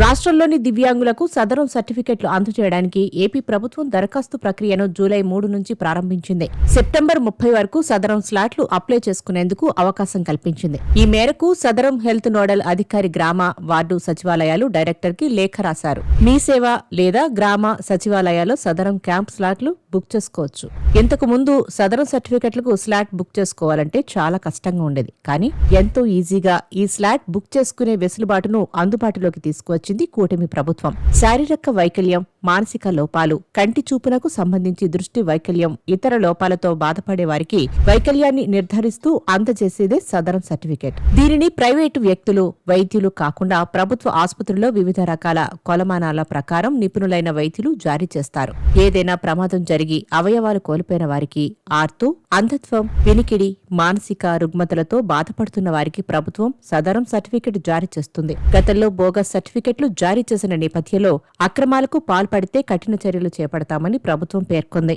రాష్ట్రంలోని దివ్యాంగులకు సదరం సర్టిఫికెట్లు అందజేయడానికి ఏపీ ప్రభుత్వం దరఖాస్తు ప్రక్రియను జూలై మూడు నుంచి ప్రారంభించింది. సెప్టెంబర్ ముప్పై వరకు సదరం స్లాట్లు అప్లై చేసుకునేందుకు అవకాశం కల్పించింది. ఈ మేరకు సదరం హెల్త్ నోడల్ అధికారి గ్రామ వార్డు సచివాలయాలు డైరెక్టర్కి లేఖ రాశారు. మీ సేవ లేదా గ్రామ సచివాలయాల్లో సదరం క్యాంప్ స్లాట్లు బుక్ చేసుకోవచ్చు. ఇంతకు ముందు సదరం సర్టిఫికెట్లకు స్లాట్ బుక్ చేసుకోవాలంటే చాలా కష్టంగా ఉండేది. కానీ ఎంతో ఈజీగా ఈ స్లాట్ బుక్ చేసుకునే వెసులుబాటును అందుబాటులోకి తీసుకువచ్చింది కూటమి ప్రభుత్వం. శారీరక వైకల్యం మానసిక లోపాలు కంటి చూపునకు సంబంధించి దృష్టి వైకల్యం ఇతర లోపాలతో బాధపడే వారికి వైకల్యాన్ని నిర్ధారిస్తూ అందజేసేదే సదరం సర్టిఫికేట్. దీనిని ప్రైవేటు వ్యక్తులు వైద్యులు కాకుండా ప్రభుత్వ ఆసుపత్రుల్లో వివిధ రకాల కొలమానాల ప్రకారం నిపుణులైన వైద్యులు జారీ చేస్తారు. ఏదైనా ప్రమాదం జరిగి అవయవాలు కోల్పోయిన వారికి ఆర్తు అంధత్వం వినికిడి మానసిక రుగ్మతలతో బాధపడుతున్న వారికి ప్రభుత్వం సదరం సర్టిఫికెట్ జారీ చేస్తుంది. గతంలో బోగస్ సర్టిఫికెట్లు జారీ చేసిన నేపథ్యంలో అక్రమాలకు పాల్పడితే కఠిన చర్యలు చేపడతామని ప్రభుత్వం పేర్కొంది.